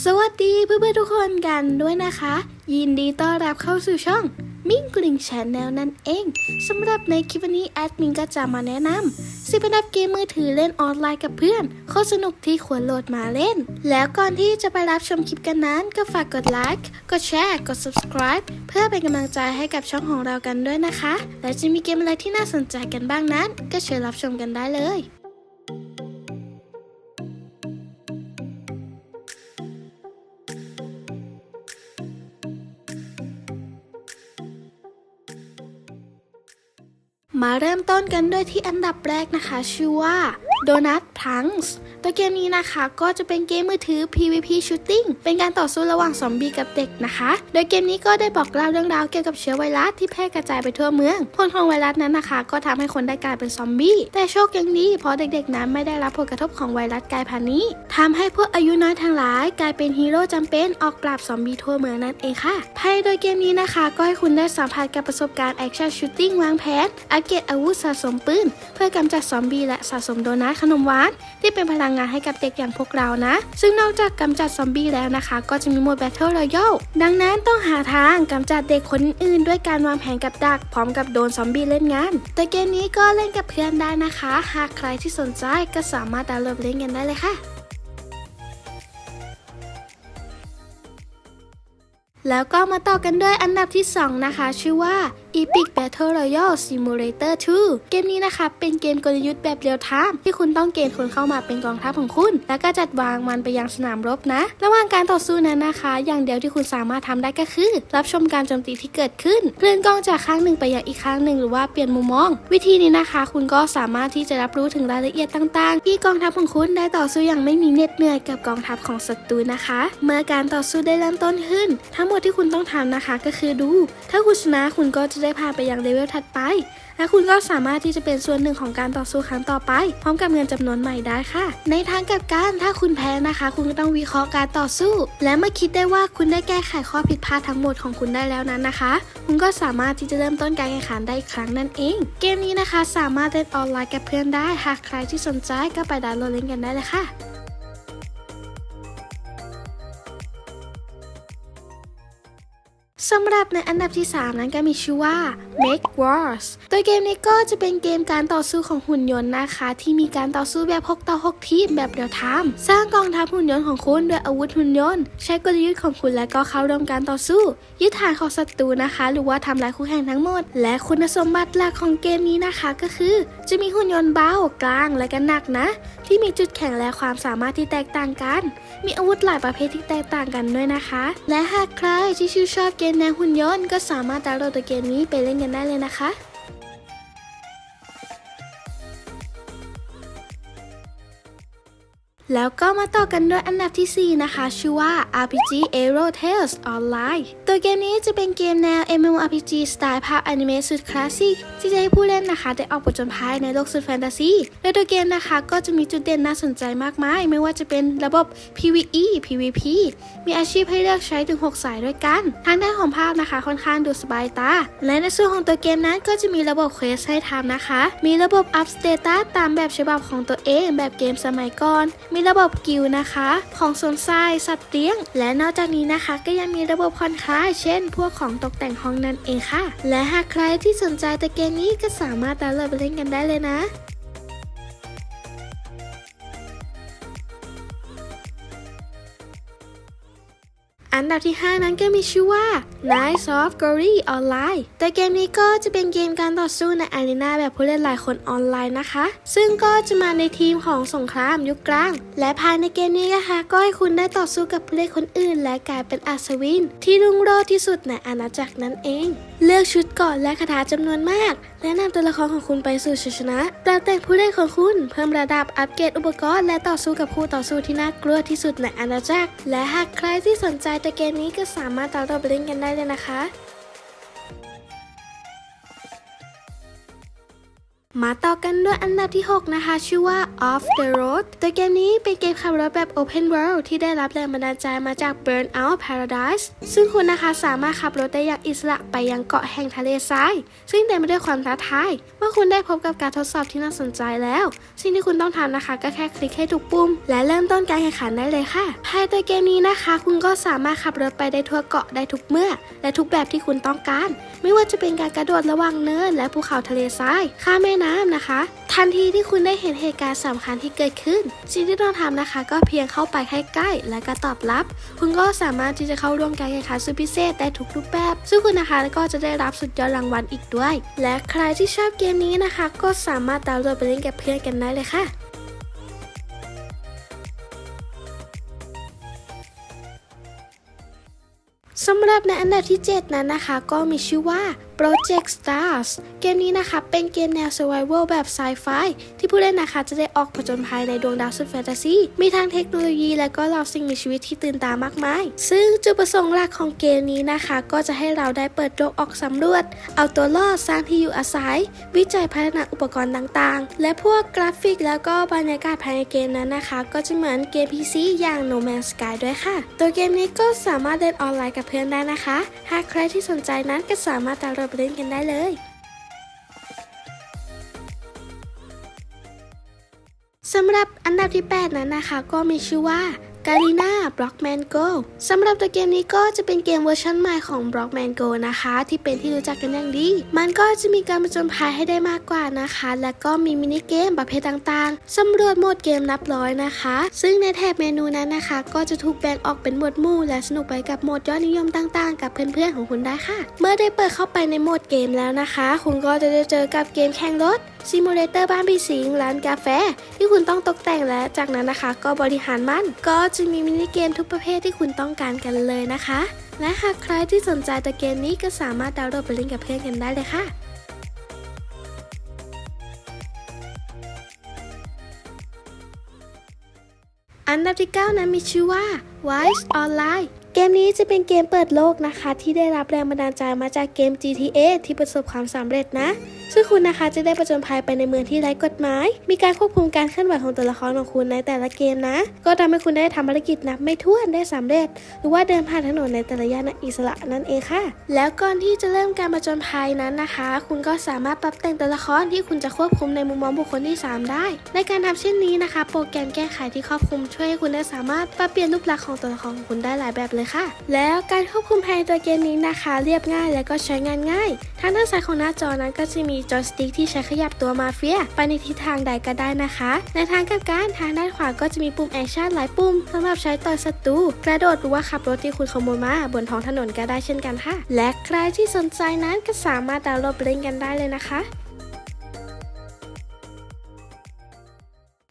สวัสดีเพื่อนๆทุกคนกันด้วยนะคะ ยินดีต้อนรับเข้าสู่ช่องมิ่งกลิ่งแชนแนลนั่นเองสำหรับในคลิปวันนี้แอดมินก็จะมาแนะนำสิบอันดับเกมมือถือเล่นออนไลน์กับเพื่อนโคตรสนุกที่ควรโหลดมาเล่น แล้วก่อนที่จะไปรับชมคลิปกันนั้น ก็ฝากกดไลค์กดแชร์กด subscribe เพื่อเป็นกำลังใจให้กับช่องของเรากันด้วยนะคะ และจะมีเกมอะไรที่น่าสนใจกันบ้างนั้น ก็เชิญรับชมกันได้เลย มาเริ่มต้นกันด้วยที่อันดับแรกนะคะ ชื่อว่า Donut Punks ตัวเกมนี้นะคะก็จะเป็นเกมมือถือ PVP Shooting เป็นการต่อสู้ระหว่างซอมบี้กับเด็กนะคะ โดยเกมนี้ก็ได้บอกเล่าเรื่องราวเกี่ยวกับเชื้อไวรัสที่แพร่กระจายไปทั่วเมืองผลของไวรัสนั้นนะคะ ก็ทำให้คนได้กลายเป็นซอมบี้ แต่โชคยังดีเพราะเด็กๆนั้นไม่ได้รับผลกระทบของไวรัสกลายพันธุ์นี้ทำให้พวกอายุน้อยทั้งหลาย กลายเป็นฮีโร่จำเป็นออกปราบซอมบี้ทั่วเมืองนั่นเองค่ะภายโดยเกมนี้นะคะ ก็ให้คุณได้สัมผัสกับประสบการณ์แอคชั่นชูตติ้งวางแผนอัปเกรดอาวุธสะสมปืนเพื่อกำจัดซอมบี้และสะสมโดนัทขนมหวาน ที่เป็นพลังงานให้กับเด็กอย่างพวกเรานะ ซึ่งนอกจากกำจัดซอมบี้แล้วนะคะ ก็จะมีโหมด Battle Royale ดังนั้นต้องหาทางกำจัดเด็กคนอื่นด้วยการวางแผนกับดัก พร้อมกับโดนซอมบี้เล่นงาน แต่เกมนี้ก็เล่นกับเพื่อนได้นะคะ หากใครที่สนใจก็สามารถดาวน์โหลดเล่นกันได้เลยค่ะแล้วก็มาต่อกันด้วยอันดับที่ 2 นะคะ ชื่อว่า Epic Battle Royale Simulator 2 เกมนี้นะคะ เป็นเกมกลยุทธ์แบบเรียลไทม์ที่คุณต้องเกณฑ์คนเข้ามาเป็นกองทัพของคุณ แล้วก็จัดวางมันไปยังสนามรบนะ ระหว่างการต่อสู้นั้นนะคะ อย่างเดียวที่คุณสามารถทำได้ก็คือ รับชมการโจมตีที่เกิดขึ้น เคลื่อนกล้องจากข้างหนึ่งไปยังอีกข้างหนึ่งหรือว่าเปลี่ยนมุมมอง วิธีนี้นะคะ คุณก็สามารถที่จะรับรู้ถึงรายละเอียดต่างๆ ที่กองทัพของคุณได้ต่อสู้อย่างไม่มีเหน็ดเหนื่อยกับกองทัพของศัตรูนะคะ เมื่อการต่อสู้ได้เริ่มต้นขึ้น ทั้งหมดที่คุณต้องทำนะคะก็คือดู ถ้าคุณชนะคุณก็จะได้พานไปยังเลเวลถัดไป และคุณก็สามารถที่จะเป็นส่วนหนึ่งของการต่อสู้ครั้งต่อไป พร้อมกับเงินจำนวนใหม่ได้ค่ะ ในทางกลับกันถ้าคุณแพ้นะคะ คุณก็ต้องวิเคราะห์การต่อสู้ และเมื่อคิดได้ว่าคุณได้แก้ไขข้อผิดพลาดทั้งหมดของคุณได้แล้วนั้นนะคะ คุณก็สามารถที่จะเริ่มต้นการแข่งขันได้อีกครั้งนั่นเอง เกมนี้นะคะสามารถเล่นออนไลน์กับเพื่อนได้หากใครที่สนใจก็ไปดาวน์โหลดเล่นกันได้เลยค่ะ สำหรับในอันดับที่ 3 นั้นก็มีชื่อว่า Make Wars โดยเกมนี้ก็จะเป็นเกมการต่อสู้ของหุ่นยนต์นะคะ ที่มีการต่อสู้แบบ6ต่อ6ทีมแบบเดียวทามสร้างกองทัพหุ่นยนต์ของคุณด้วยอาวุธหุ่นยนต์ ใช้กลยุทธ์ของคุณและก็เข้าร่วมการต่อสู้ ยึดฐานของศัตรูนะคะ หรือว่าทำลายคู่แข่งทั้งหมด และคุณสมบัติหลักของเกมนี้นะคะ ก็คือ จะมีหุ่นยนต์เบากลางและก็หนักนะ ที่มีจุดแข็งและความสามารถที่แตกต่างกัน มีอาวุธหลายประเภทที่แตกต่างกันด้วยนะคะ และหากใครที่ชื่นชอบเกมนวหุ่นยนต์ก็สามารถดาวน์โหลดเกมนี้ไปเล่นกันได้เลยนะคะ แล้วก็มาต่อกันด้วยอันดับทีสี่ 4 นะคะ ชื่อว่า RPG Aero Tales Online ตัวเกมนี้จะเป็นเกมแนว MMORPG สไตล์ภาพอนิเมะสุดคลาสสิกที่จะให้ผู้เล่นนะคะ ได้ออกผจญภัยในโลกสุดแฟนตาซีและตัวเกมนะคะก็จะมีจุดเด่นน่าสนใจมากมาย ไม่ว่าจะเป็นระบบ PVE PVP มีอาชีพให้เลือกใช้ถึง 6 สายด้วยกัน ทางด้านของภาพนะคะค่อนข้างดูสบายตา และในส่วนของตัวเกมนั้นก็จะมีระบบเควสให้ทำนะคะ มีระบบอัพสเตตัสตามแบบฉบับของตัวเองแบบเกมสมัยก่อนมีระบบกิวนะคะ ของโซนทรายสัตว์เลี้ยง และนอกจากนี้นะคะ ก็ยังมีระบบผ่อนคลาย เช่น พวกของตกแต่งห้องนั่นเองค่ะ และหากใครที่สนใจตะเกมนี้ก็สามารถดาวน์โหลดไปเล่นกันได้เลยนะ อันดับที่ 5 นั้นก็มีชื่อว่า Knights of Glory Online แต่เกมนี้ก็จะเป็นเกมการต่อสู้ในอารีนาแบบผู้เล่นหลายคนออนไลน์นะคะ ซึ่งก็จะมาในทีมของสงครามยุคกลาง และภายในเกมนี้นะคะ ก็ให้คุณได้ต่อสู้กับผู้เล่นคนอื่น และกลายเป็นอัศวิน ที่รุ่งโรจน์ที่สุดในอาณาจักรนั่นเอง เลือกชุดกราะและคาถาจำนวนมาก และนำตัวละครของคุณไปสู่ชัยชนะปรับแต่งผู้เล่นของคุณ เพิ่มระดับอัปเกรดอุปกรณ์ และต่อสู้กับคู่ต่อสู้ที่น่ากลัวที่สุดในอาณาจักร และหากใครที่สนใจตัวเกมนี้ก็สามารถดาวน์โหลดไปเล่นกันได้เลยนะคะ มาต่อกันด้วยอันดับที่ 6 นะคะ ชื่อว่า Off the Road ตัวเกมนี้เป็นเกมขับรถแบบ Open World ที่ได้รับแรงบันดาลใจมาจาก Burnout Paradise ซึ่งคุณนะคะสามารถขับรถได้อย่างอิสระไปยังเกาะแห่งทะเลทราย ซึ่งเต็มไปด้วยความท้าทาย เมื่อคุณได้พบกับการทดสอบที่น่าสนใจแล้ว สิ่งที่คุณต้องทำนะคะก็แค่คลิกให้ถูกปุ่ม และเริ่มต้นการแข่งขันได้เลยค่ะ ภายในตัวเกมนี้นะคะ คุณก็สามารถขับรถไปได้ทั่วเกาะได้ทุกเมื่อ และทุกแบบที่คุณต้องการ ไม่ว่าจะเป็นการกระโดดระหว่างเนินและภูเขาทะเลทรายข้ามแม่น้ำนะคะ ทันทีที่คุณได้เห็นเหตุการณ์สำคัญที่เกิดขึ้น สิ่งที่ต้องทำนะคะ ก็เพียงเข้าไปใกล้ๆและก็ตอบรับ คุณก็สามารถที่จะเข้าร่วมการแข่งขันสุดพิเศษได้ทุกรูปแบบ ซึ่งคุณนะคะก็จะได้รับสุดยอดรางวัลอีกด้วย และใครที่ชอบเกมนี้นะคะ ก็สามารถดาวน์โหลดไปเล่นกับเพื่อนกันได้เลยค่ะสำหรับในอันดับที่ 7 นั้นนะคะ ก็มีชื่อว่า Project Stars เกมนี้นะคะ เป็นเกมแนว Survival แบบไซไฟที่ผู้เล่นนะคะ จะได้ออกผจญภัยในดวงดาวสุดแฟนตาซี มีทั้งเทคโนโลยีและก็เหล่าสิ่งมีชีวิตที่ตื่นตามากมาย ซึ่งจุดประสงค์หลักของเกมนี้นะคะ ก็จะให้เราได้เปิดโลกออกสำรวจ เอาตัวรอดสร้างที่อยู่อาศัย วิจัยพัฒนาอุปกรณ์ต่างๆ และพวกกราฟิกแล้วก็บรรยากาศภายในเกมนั้นนะคะ ก็จะเหมือนเกม PC อย่าง No Man's Sky ด้วยค่ะ ตัวเกมนี้ก็สามารถเล่นออนไลน์กับเพื่อนได้นะคะ หากใครที่สนใจนั้นก็สามารถดาวน์โหลดไปเล่นกันได้เลยสำหรับอันดับที่ 8 นั้นนะคะ ก็มีชื่อว่า g a r i n a Blockman Go สำหรับตัวเกมนี้ก็จะเป็นเกมเวอร์ชันใหม่ของ Blockman Go นะคะ ที่เป็นที่รู้จักกันอย่างดี มันก็จะมีการผจญภัยให้ได้มากกว่านะคะ และก็มีมินิเกมประเภทต่างๆสำรวจโหมดเกมนับร้อยนะคะ ซึ่งในแถบเมนูนั้นนะคะ ก็จะถูกแบ่งออกเป็นหมวดหมู่ และสนุกไปกับโหมดยอดนิยมต่างๆ กับเพื่อนๆของคุณได้ค่ะ เมื่อได้เปิดเข้าไปในโหมดเกมแล้วนะคะ คุณก็จะได้เจอกับเกมแข่งรถ ซิมูเลเตอร์บ้านพี่สิงร้านกาแฟ ที่คุณต้องตกแต่งและจากนั้นนะคะ ก็บริหารมัน ก็จะมีมินิเกมทุกประเภทที่คุณต้องการกันเลยนะคะ และหากใครที่สนใจตัวเกมนี้ก็สามารถดาวน์โหลดไปเล่นกับเพื่อนกันได้เลยค่ะอันดับที่ 9 นั้นมีชื่อว่า Wise Online เกมนี้จะเป็นเกมเปิดโลกนะคะ ที่ได้รับแรงบันดาลใจมาจากเกม GTA ที่ประสบความสำเร็จนะ ซึ่งคุณนะคะจะได้ประจนภัยไปในเมืองที่ไร้กฎหมาย มีการควบคุมการเคลื่อนไหวของตัวละครของคุณในแต่ละเกมนะ ก็ทำให้คุณได้ทำภารกิจนับไม่ถ้วนได้สำเร็จ หรือว่าเดินผ่านถนนในแต่ละย่านอิสระนั่นเองค่ะ แล้วก่อนที่จะเริ่มการประจนภัยนั้นนะคะ คุณก็สามารถปรับแต่งตัวละครที่คุณจะควบคุมในมุมมองบุคคลที่ 3 ได้ ในการทำเช่นนี้นะคะ โปรแกรมแก้ไขที่ครอบคลุมช่วยให้คุณได้สามารถปรับเปลี่ยนรูปลักษณ์ของตัวละครของคุณได้หลายแบบเลยค่ะ แล้วการควบคุมภายในตัวเกมนี้นะคะ เรียบง่ายและก็ใช้งานง่าย ทางด้านซ้ายของหน้าจอนั้นก็จะมีจอยสติ๊กที่ใช้ขยับตัวมาเฟียไปในทิศทางใดก็ได้นะคะ ในทางกับกันทางด้านขวาก็จะมีปุ่มแอคชั่นหลายปุ่มสำหรับใช้ต่อยศัตรูกระโดดหรือว่าขับรถที่คุณขโมยมาบนท้องถนนก็ได้เช่นกันค่ะ และใครที่สนใจนั้นก็สามารถดาวน์โหลดเล่นกันได้เลยนะคะ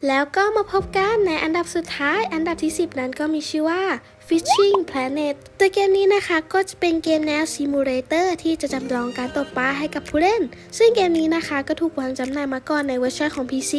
แล้วก็มาพบกันในอันดับสุดท้าย อันดับที่ 10 นั้นก็มีชื่อว่า Fishing Planet ตัวเกมนี้นะคะก็จะเป็นเกมแนวซิมูเลเตอร์ที่จะจำลองการตกปลาให้กับผู้เล่น ซึ่งเกมนี้นะคะก็ถูกวางจำหน่ายมาก่อนในเวอร์ชันของ PC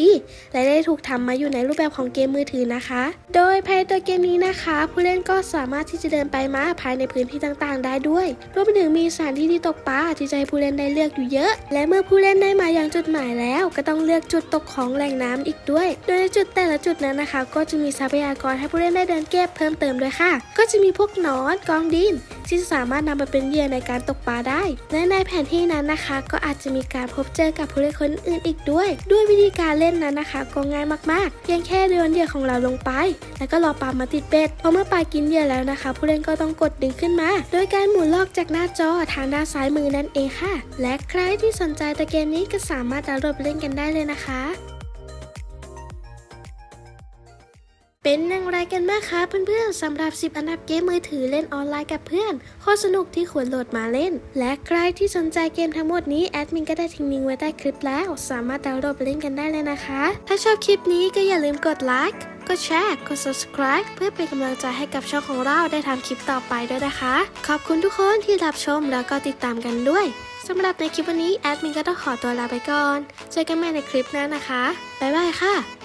และได้ถูกทำมาอยู่ในรูปแบบของเกมมือถือนะคะ โดยภายในตัวเกมนี้นะคะ ผู้เล่นก็สามารถที่จะเดินไปมาภายในพื้นที่ต่างๆ ได้ด้วย รวมไปถึงมีสถานที่ที่ตกปลาที่จะให้ผู้เล่นได้เลือกอยู่เยอะ และเมื่อผู้เล่นได้มาอย่างจุดหมายแล้ว ก็ต้องเลือกจุดตกของแหล่งน้ำอีกด้วย โดยในจุดแต่ละจุดนั้นนะคะ ก็จะมีทรัพยากรให้ผู้เล่นได้เดินเก็บเพิ่มเติมด้วยค่ะก็จะมีพวกนอนกองดิน ที่สามารถนำมาเป็นเหยื่อในการตกปลาได้ และในแผนที่นั้นนะคะ ก็อาจจะมีการพบเจอกับผู้เล่นคนอื่นอีกด้วย ด้วยวิธีการเล่นนั้นนะคะ ก็ง่ายมากๆ เพียงแค่โยนเหยื่อของเราลงไป แล้วก็รอปลามาติดเบ็ดพอเมื่อปลากินเหยื่อแล้วนะคะ ผู้เล่นก็ต้องกดดึงขึ้นมา โดยการหมุนลอกจากหน้าจอทางด้านซ้ายมือนั่นเองค่ะ และใครที่สนใจตัวเกมนี้ก็สามารถดาวน์โหลดเล่นกันได้เลยนะคะ เป็นอย่างไรกันบ้างคะเพื่อนๆสำหรับ 10 อันดับเกมมือถือเล่นออนไลน์กับเพื่อนโคตรสนุกที่ควรโหลดมาเล่น และใครที่สนใจเกมทั้งหมดนี้แอดมินก็ได้ทิ้งลิงก์ไว้ใต้คลิปแล้ว สามารถดาวน์โหลดไปเล่นกันได้เลยนะคะ ถ้าชอบคลิปนี้ก็อย่าลืมกดไลค์กดแชร์กด subscribe เพื่อเป็นกำลังใจให้กับช่องของเราได้ทำคลิปต่อไปด้วยนะคะ ขอบคุณทุกคนที่รับชมแล้วก็ติดตามกันด้วยสำหรับในคลิปวันนี้แอดมินก็ต้องขอตัวลาไปก่อนเจอกันใหม่ในคลิปหน้านะคะบ๊ายบายค่ะ